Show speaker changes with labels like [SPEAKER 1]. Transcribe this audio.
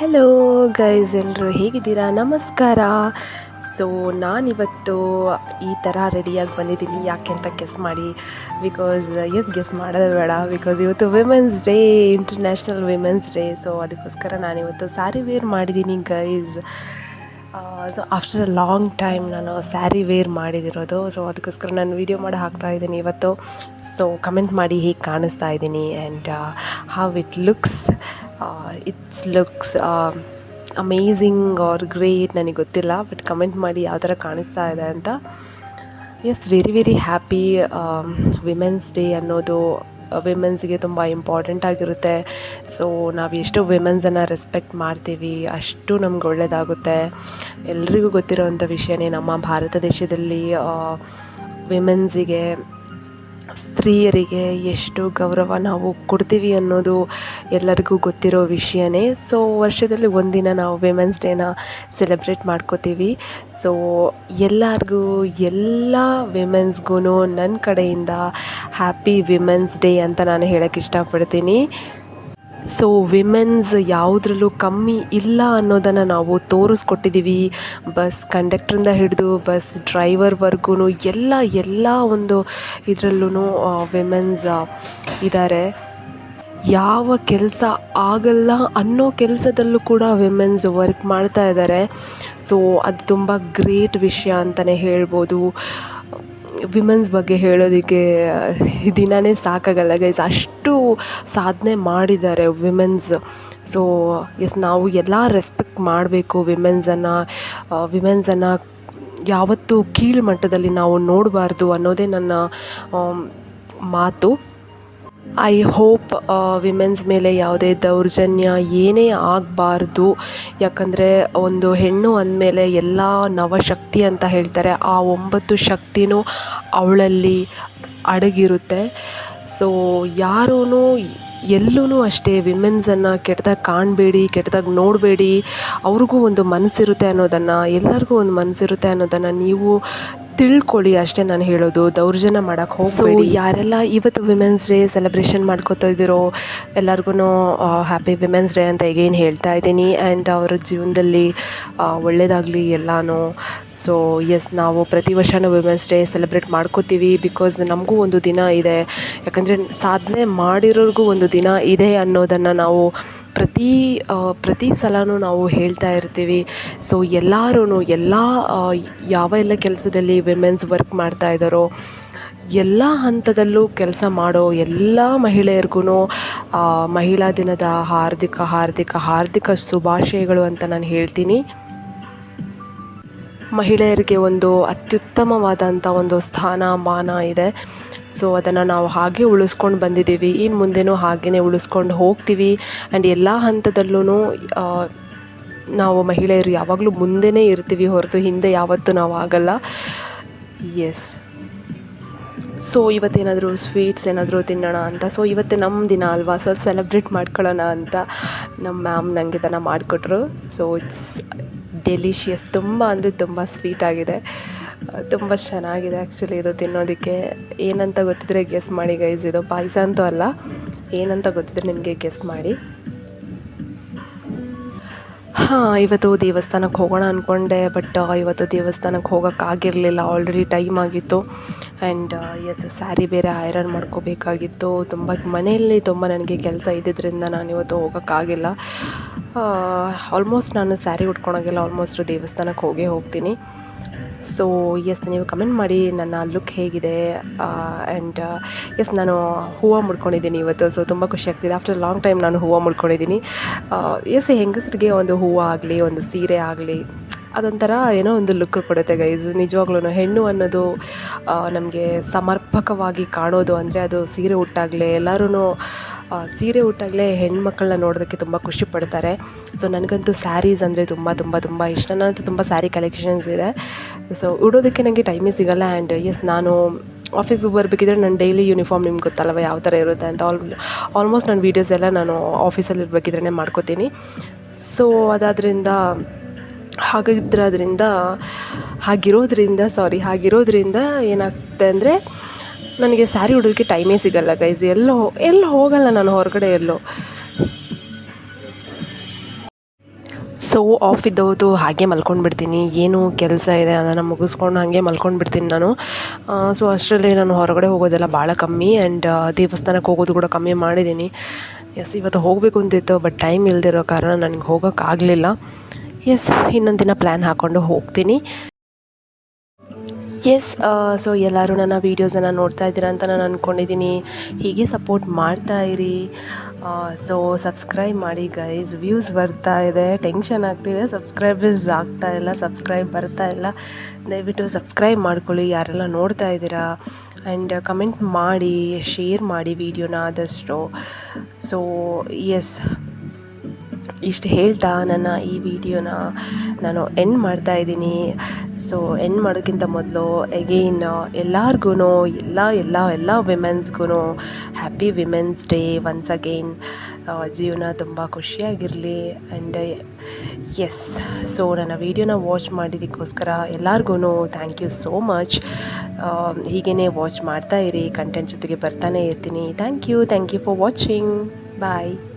[SPEAKER 1] Hello guys ಎಲ್ಲರೂ ಹೇಗಿದ್ದೀರಾ? ನಮಸ್ಕಾರ. ಸೊ ನಾನಿವತ್ತು ಈ ಥರ ರೆಡಿಯಾಗಿ ಬಂದಿದ್ದೀನಿ. ಯಾಕೆ ಅಂತ ಗೆಸ್ ಮಾಡಿ. ಬಿಕಾಸ್ ಎಸ್ ಗೆಸ್ ಮಾಡೋದು ಬೇಡ. ಬಿಕಾಸ್ ಇವತ್ತು women's day international women's day so ಅದಕ್ಕೋಸ್ಕರ ನಾನಿವತ್ತು ಸ್ಯಾರಿ ವೇರ್ ಮಾಡಿದ್ದೀನಿ guys so after a long time ನಾನು ಸ್ಯಾರಿ ವೇರ್ ಮಾಡಿದಿರೋದು. ಸೊ ಅದಕ್ಕೋಸ್ಕರ ನಾನು ವೀಡಿಯೋ ಮಾಡಿ ಹಾಕ್ತಾ ಇದ್ದೀನಿ ಇವತ್ತು. ಸೊ ಕಮೆಂಟ್ ಮಾಡಿ ಹೇಗೆ ಕಾಣಿಸ್ತಾ ಇದ್ದೀನಿ. And how it looks it's looks amazing or great ನನಗೆ ಗೊತ್ತಿಲ್ಲ ಬಟ್ ಕಮೆಂಟ್ ಮಾಡಿ ಯಾವ ಥರ ಕಾಣಿಸ್ತಾ ಇದೆ ಅಂತ. Yes very very happy women's day ಅನ್ನೋದು ವಿಮೆನ್ಸ್ಗೆ ತುಂಬ ಇಂಪಾರ್ಟೆಂಟ್ ಆಗಿರುತ್ತೆ. ಸೊ ನಾವು ಎಷ್ಟು ವಿಮೆನ್ಸನ್ನು ರೆಸ್ಪೆಕ್ಟ್ ಮಾಡ್ತೀವಿ, ಅಷ್ಟು ನಮ್ಗೆ ಒಳ್ಳೆಯದಾಗುತ್ತೆ ಎಲ್ರಿಗೂ ಗೊತ್ತಿರೋವಂಥ ವಿಷಯನೇ ನಮ್ಮ ಭಾರತ ದೇಶದಲ್ಲಿ ವಿಮೆನ್ಸಿಗೆ ಸ್ತ್ರೀಯರಿಗೆ ಎಷ್ಟು ಗೌರವ ನಾವು ಕೊಡ್ತೀವಿ ಅನ್ನೋದು ಎಲ್ಲರಿಗೂ ಗೊತ್ತಿರೋ ವಿಷಯನೇ. ಸೊ ವರ್ಷದಲ್ಲಿ ಒಂದಿನ ನಾವು ವಿಮೆನ್ಸ್ ಡೇನ ಸೆಲೆಬ್ರೇಟ್ ಮಾಡ್ಕೋತೀವಿ. ಸೊ ಎಲ್ಲರಿಗೂ, ಎಲ್ಲ ವಿಮೆನ್ಸ್ಗೂ ನನ್ನ ಕಡೆಯಿಂದ ಹ್ಯಾಪಿ ವಿಮೆನ್ಸ್ ಡೇ ಅಂತ ನಾನು ಹೇಳೋಕ್ಕೆ ಇಷ್ಟಪಡ್ತೀನಿ. ಸೊ ವಿಮೆನ್ಸ್ ಯಾವುದ್ರಲ್ಲೂ ಕಮ್ಮಿ ಇಲ್ಲ ಅನ್ನೋದನ್ನು ನಾವು ತೋರಿಸ್ಕೊಟ್ಟಿದ್ದೀವಿ ಬಸ್ ಕಂಡಕ್ಟ್ರಿಂದ ಹಿಡಿದು, ಬಸ್ ಡ್ರೈವರ್ವರೆಗೂ ಎಲ್ಲ ಎಲ್ಲ ಒಂದು ಇದರಲ್ಲೂ ವಿಮೆನ್ಸ್ ಇದ್ದಾರೆ ಯಾವ ಕೆಲಸ ಆಗಲ್ಲ ಅನ್ನೋ ಕೆಲಸದಲ್ಲೂ ಕೂಡ ವಿಮೆನ್ಸ್ ವರ್ಕ್ ಮಾಡ್ತಾ ಇದ್ದಾರೆ ಸೊ ಅದು ತುಂಬ ಗ್ರೇಟ್ ವಿಷಯ ಅಂತಲೇ ಹೇಳ್ಬೋದು. ವಿಮೆನ್ಸ್ ಬಗ್ಗೆ ಹೇಳೋದಕ್ಕೆ ದಿನವೇ ಸಾಕಾಗಲ್ಲ ಗೈಸ್ ಅಷ್ಟು ಸಾಧನೆ ಮಾಡಿದ್ದಾರೆ ವಿಮೆನ್ಸ್ ಸೊ ಎಸ್ ನಾವು ಎಲ್ಲ ರೆಸ್ಪೆಕ್ಟ್ ಮಾಡಬೇಕು ವಿಮೆನ್ಸನ್ನು ವಿಮೆನ್ಸನ್ನು ಯಾವತ್ತೂ ಕೀಳು ಮಟ್ಟದಲ್ಲಿ ನಾವು ನೋಡಬಾರ್ದು ಅನ್ನೋದೇ ನನ್ನ ಮಾತು. ಐ ಹೋಪ್ ವಿಮೆನ್ಸ್ ಮೇಲೆ ಯಾವುದೇ ದೌರ್ಜನ್ಯ ಏನೇ ಆಗಬಾರ್ದು. ಯಾಕಂದರೆ ಒಂದು ಹೆಣ್ಣು ಅಂದಮೇಲೆ ಎಲ್ಲ ನವಶಕ್ತಿ ಅಂತ ಹೇಳ್ತಾರೆ. ಆ ಒಂಬತ್ತು ಶಕ್ತಿನೂ ಅವಳಲ್ಲಿ ಅಡಗಿರುತ್ತೆ. ಸೊ ಯಾರೂ ಎಲ್ಲೂ ಅಷ್ಟೇ ವಿಮೆನ್ಸನ್ನು ಕೆಟ್ಟದಾಗಿ ಕಾಣಬೇಡಿ, ಕೆಟ್ಟದಾಗಿ ನೋಡಬೇಡಿ. ಅವ್ರಿಗೂ ಒಂದು ಮನಸ್ಸಿರುತ್ತೆ ಅನ್ನೋದನ್ನು, ಎಲ್ಲರಿಗೂ ಒಂದು ಮನಸ್ಸಿರುತ್ತೆ ಅನ್ನೋದನ್ನು ನೀವು ತಿಳ್ಕೊಳ್ಳಿ ಅಷ್ಟೇ ನಾನು ಹೇಳೋದು ದೌರ್ಜನ್ಯ ಮಾಡೋಕ್ಕೆ ಹೋಗಬೇಡಿ. ಯಾರೆಲ್ಲ ಇವತ್ತು ವಿಮೆನ್ಸ್ ಡೇ ಸೆಲೆಬ್ರೇಷನ್ ಮಾಡ್ಕೋತಾ ಇದ್ದೀರೋ ಎಲ್ಲರಿಗೂ ಹ್ಯಾಪಿ ವಿಮೆನ್ಸ್ ಡೇ ಅಂತ ಈಗೇನು ಹೇಳ್ತಾ ಇದ್ದೀನಿ. ಆ್ಯಂಡ್ ಅವರ ಜೀವನದಲ್ಲಿ ಒಳ್ಳೆಯದಾಗಲಿ ಎಲ್ಲನೂ. ಸೊ ಎಸ್ ನಾವು ಪ್ರತಿ ವರ್ಷವೂ ವಿಮೆನ್ಸ್ ಡೇ ಸೆಲೆಬ್ರೇಟ್ ಮಾಡ್ಕೋತೀವಿ ಬಿಕಾಸ್ ನಮಗೂ ಒಂದು ದಿನ ಇದೆ. ಯಾಕಂದರೆ ಸಾಧನೆ ಮಾಡಿರೋರಿಗೂ ಒಂದು ದಿನ ಇದೆ ಅನ್ನೋದನ್ನು ನಾವು ಪ್ರತಿ ಪ್ರತಿ ಸಲವೂ ನಾವು ಹೇಳ್ತಾ ಇರ್ತೀವಿ. ಸೊ ಎಲ್ಲರೂ ಎಲ್ಲ ಯಾವ ಎಲ್ಲ ಕೆಲಸದಲ್ಲಿ ವಿಮೆನ್ಸ್ ವರ್ಕ್ ಮಾಡ್ತಾ ಇದ್ದಾರೋ, ಎಲ್ಲ ಹಂತದಲ್ಲೂ ಕೆಲಸ ಮಾಡೋ ಎಲ್ಲ ಮಹಿಳೆಯರಿಗೂ ಮಹಿಳಾ ದಿನದ ಹಾರ್ದಿಕ ಹಾರ್ದಿಕ ಹಾರ್ದಿಕ ಶುಭಾಶಯಗಳು ಅಂತ ನಾನು ಹೇಳ್ತೀನಿ. ಮಹಿಳೆಯರಿಗೆ ಒಂದು ಅತ್ಯುತ್ತಮವಾದಂಥ ಒಂದು ಸ್ಥಾನಮಾನ ಇದೆ. ಸೊ ಅದನ್ನು ನಾವು ಹಾಗೆ ಉಳಿಸ್ಕೊಂಡು ಬಂದಿದ್ದೀವಿ. ಇನ್ನು ಮುಂದೆನೂ ಹಾಗೆಯೇ ಉಳಿಸ್ಕೊಂಡು ಹೋಗ್ತೀವಿ. ಆ್ಯಂಡ್ ಎಲ್ಲ ಹಂತದಲ್ಲೂ ನಾವು ಮಹಿಳೆಯರು ಯಾವಾಗಲೂ ಮುಂದೆನೇ ಇರ್ತೀವಿ ಹೊರತು, ಹಿಂದೆ ಯಾವತ್ತೂ ನಾವು ಆಗಲ್ಲ. ಎಸ್ ಸೊ ಇವತ್ತೇನಾದರೂ ಸ್ವೀಟ್ಸ್ ಏನಾದರೂ ತಿನ್ನೋಣ ಅಂತ. ಸೊ ಇವತ್ತು ನಮ್ಮ ದಿನ ಅಲ್ವಾ? ಸೊ ಸೆಲೆಬ್ರೇಟ್ ಮಾಡ್ಕೊಳ್ಳೋಣ ಅಂತ ನಮ್ಮ ಮ್ಯಾಮ್ ನನಗೆ ಇದನ್ನು ಮಾಡಿಕೊಟ್ರು. ಸೊ ಇಟ್ಸ್ ಡೆಲಿಷಿಯಸ್ ತುಂಬ ಅಂದರೆ ತುಂಬ ಸ್ವೀಟಾಗಿದೆ ತುಂಬ ಚೆನ್ನಾಗಿದೆ ಆ್ಯಕ್ಚುಲಿ ಇದು ತಿನ್ನೋದಕ್ಕೆ. ಏನಂತ ಗೊತ್ತಿದ್ರೆ ಗೆಸ್ ಮಾಡಿ ಗೈಸ್ ಇದು ಪಾಯಸ ಅಂತೂ ಅಲ್ಲ. ಏನಂತ ಗೊತ್ತಿದ್ರೆ ನಿಮಗೆ ಗೆಸ್ ಮಾಡಿ. ಹಾಂ, ಇವತ್ತು ದೇವಸ್ಥಾನಕ್ಕೆ ಹೋಗೋಣ ಅಂದ್ಕೊಂಡೆ ಬಟ್ ಇವತ್ತು ದೇವಸ್ಥಾನಕ್ಕೆ ಹೋಗೋಕ್ಕಾಗಿರಲಿಲ್ಲ ಆಲ್ರೆಡಿ ಟೈಮ್ ಆಗಿತ್ತು. ಆ್ಯಂಡ್ ಎಸ್ ಸ್ಯಾರಿ ಬೇರೆ ಐರನ್ ಮಾಡ್ಕೋಬೇಕಾಗಿತ್ತು. ತುಂಬ ಮನೆಯಲ್ಲಿ ತುಂಬ ನನಗೆ ಕೆಲಸ ಇದ್ದಿದ್ದರಿಂದ ನಾನು ಇವತ್ತು ಹೋಗೋಕ್ಕಾಗಿಲ್ಲ ಆಲ್ಮೋಸ್ಟ್ ನಾನು ಸ್ಯಾರಿ ಉಟ್ಕೊಳೋಂಗಿಲ್ಲ ಆಲ್ಮೋಸ್ಟ್ ದೇವಸ್ಥಾನಕ್ಕೆ ಹೋಗೇ ಹೋಗ್ತೀನಿ. ಸೊ ಎಸ್ ನೀವು ಕಮೆಂಟ್ ಮಾಡಿ ನನ್ನ ಲುಕ್ ಹೇಗಿದೆ ಆ್ಯಂಡ್ ಎಸ್ ನಾನು ಹೂವು ಮುಡ್ಕೊಂಡಿದ್ದೀನಿ ಇವತ್ತು. ಸೊ ತುಂಬ ಖುಷಿ ಆಗ್ತಿದೆ. ಆಫ್ಟರ್ ಲಾಂಗ್ ಟೈಮ್ ನಾನು ಹೂವು ಮುಡ್ಕೊಂಡಿದ್ದೀನಿ. ಎಸ್ ಹೆಂಗಸರಿಗೆ ಒಂದು ಹೂವು ಆಗಲಿ, ಒಂದು ಸೀರೆ ಆಗಲಿ, ಅದೊಂಥರ ಏನೋ ಒಂದು ಲುಕ್ ಕೊಡುತ್ತೆ ಗೈಸ್ ನಿಜವಾಗ್ಲೂ ಹೆಣ್ಣು ಅನ್ನೋದು ನಮಗೆ ಸಮರ್ಪಕವಾಗಿ ಕಾಣೋದು ಅಂದರೆ ಅದು ಸೀರೆ ಉಟ್ಟಾಗಲೇ ಎಲ್ಲರೂ ಸೀರೆ ಉಟ್ಟಾಗಲೇ ಹೆಣ್ಮಕ್ಳನ್ನ ನೋಡೋದಕ್ಕೆ ತುಂಬ ಖುಷಿ ಪಡ್ತಾರೆ. ಸೊ ನನಗಂತೂ ಸ್ಯಾರೀಸ್ ಅಂದರೆ ತುಂಬ ತುಂಬ ತುಂಬ ಇಷ್ಟ. ನನ್ನಂತೂ ತುಂಬ ಸ್ಯಾರಿ ಕಲೆಕ್ಷನ್ಸ್ ಇದೆ. ಸೊ ಉಡೋದಕ್ಕೆ ನನಗೆ ಟೈಮೇ ಸಿಗಲ್ಲ ಆ್ಯಂಡ್ ಎಸ್ ನಾನು ಆಫೀಸ್ಗೆ ಬರಬೇಕಿದ್ರೆ ನಾನು ಡೈಲಿ ಯೂನಿಫಾರ್ಮ್ ನಿಮ್ಗೆ ಗೊತ್ತಲ್ವ ಯಾವ ಥರ ಇರುತ್ತೆ ಅಂತ ಆಲ್ ಆಲ್ಮೋಸ್ಟ್ ನನ್ನ ವೀಡಿಯೋಸ್ ಎಲ್ಲ ನಾನು ಆಫೀಸಲ್ಲಿ ಇರಬೇಕಿದ್ರೆ ಮಾಡ್ಕೋತೀನಿ. ಸೊ ಅದಾದ್ರಿಂದ, ಹಾಗಿದ್ರದ್ರಿಂದ, ಹಾಗಿರೋದ್ರಿಂದ ಸಾರಿ ಹಾಗಿರೋದ್ರಿಂದ ಏನಾಗ್ತದೆ ಅಂದರೆ ನನಗೆ ಸ್ಯಾರಿ ಉಡೋದಕ್ಕೆ ಟೈಮೇ ಸಿಗಲ್ಲ ಗೈಸ್ ಎಲ್ಲೋ, ಎಲ್ಲೂ ಹೋಗಲ್ಲ ನಾನು ಹೊರಗಡೆ ಎಲ್ಲೋ. ಸೊ ಆಫ್ ಇದ್ದೋದು ಹಾಗೆ ಮಲ್ಕೊಂಡು ಬಿಡ್ತೀನಿ ಏನು ಕೆಲಸ ಇದೆ ಅದನ್ನು ಮುಗಿಸ್ಕೊಂಡು ಹಾಗೆ ಮಲ್ಕೊಂಡು ಬಿಡ್ತೀನಿ ನಾನು ಸೊ ಅಷ್ಟರಲ್ಲಿ ನಾನು ಹೊರಗಡೆ ಹೋಗೋದೆಲ್ಲ ಭಾಳ ಕಮ್ಮಿ ಆ್ಯಂಡ್ ದೇವಸ್ಥಾನಕ್ಕೆ ಹೋಗೋದು ಕೂಡ ಕಮ್ಮಿ ಮಾಡಿದ್ದೀನಿ. ಎಸ್ ಇವತ್ತು ಹೋಗಬೇಕು ಅಂತಿತ್ತು ಬಟ್ ಟೈಮ್ ಇಲ್ಲದಿರೋ ಕಾರಣ ನನಗೆ ಹೋಗೋಕ್ಕಾಗಲಿಲ್ಲ ಎಸ್ ಇನ್ನೊಂದು ದಿನ ಪ್ಲ್ಯಾನ್ ಹಾಕ್ಕೊಂಡು ಹೋಗ್ತೀನಿ. ಎಸ್ ಸೊ ಎಲ್ಲರೂ ನನ್ನ ವೀಡಿಯೋಸನ್ನು ನೋಡ್ತಾ ಇದ್ದೀರಾ ಅಂತ ನಾನು ಅಂದ್ಕೊಂಡಿದ್ದೀನಿ ಹೀಗೆ ಸಪೋರ್ಟ್ ಮಾಡ್ತಾ ಇರಿ. ಸೊ ಸಬ್ಸ್ಕ್ರೈಬ್ ಮಾಡಿ ಗೈಸ್ ವ್ಯೂಸ್ ಬರ್ತಾ ಇದೆ ಟೆನ್ಷನ್ ಆಗ್ತಿದೆ ಸಬ್ಸ್ಕ್ರೈಬರ್ಸ್ ಆಗ್ತಾ ಇಲ್ಲ ಸಬ್ಸ್ಕ್ರೈಬ್ ಬರ್ತಾ ಇಲ್ಲ. ದಯವಿಟ್ಟು ಸಬ್ಸ್ಕ್ರೈಬ್ ಮಾಡ್ಕೊಳ್ಳಿ, ಯಾರೆಲ್ಲ ನೋಡ್ತಾ ಇದ್ದೀರಾ. ಆ್ಯಂಡ್ ಕಮೆಂಟ್ ಮಾಡಿ ಶೇರ್ ಮಾಡಿ ವಿಡಿಯೋನ ಆದಷ್ಟು. ಸೊ ಎಸ್ ಇಷ್ಟು ಹೇಳ್ತಾ ನನ್ನ ಈ ವಿಡಿಯೋನ ನಾನು ಎಂಡ್ ಮಾಡ್ತಾ ಇದ್ದೀನಿ. ಸೊ ಎಂಡ್ ಮಾಡೋಕ್ಕಿಂತ ಮೊದಲು ಎಗೈನ್ ಎಲ್ಲರಿಗೂ ಎಲ್ಲ ಎಲ್ಲ ಎಲ್ಲ ವಿಮೆನ್ಸ್ಗೂ happy women's day once again ಜೀವನ ತುಂಬ ಖುಷಿಯಾಗಿರಲಿ ಆ್ಯಂಡ್ ಎಸ್ ಸೊ ನನ್ನ ವೀಡಿಯೋನ ವಾಚ್ ಮಾಡಿದ್ದಕ್ಕೋಸ್ಕರ ಎಲ್ಲರಿಗೂ ಥ್ಯಾಂಕ್ ಯು ಸೋ ಮಚ್ ಹೀಗೇ ವಾಚ್ ಮಾಡ್ತಾ ಇರಿ ಕಂಟೆಂಟ್ ಜೊತೆಗೆ ಬರ್ತಾನೆ ಇರ್ತೀನಿ. Thank you thank you for watching bye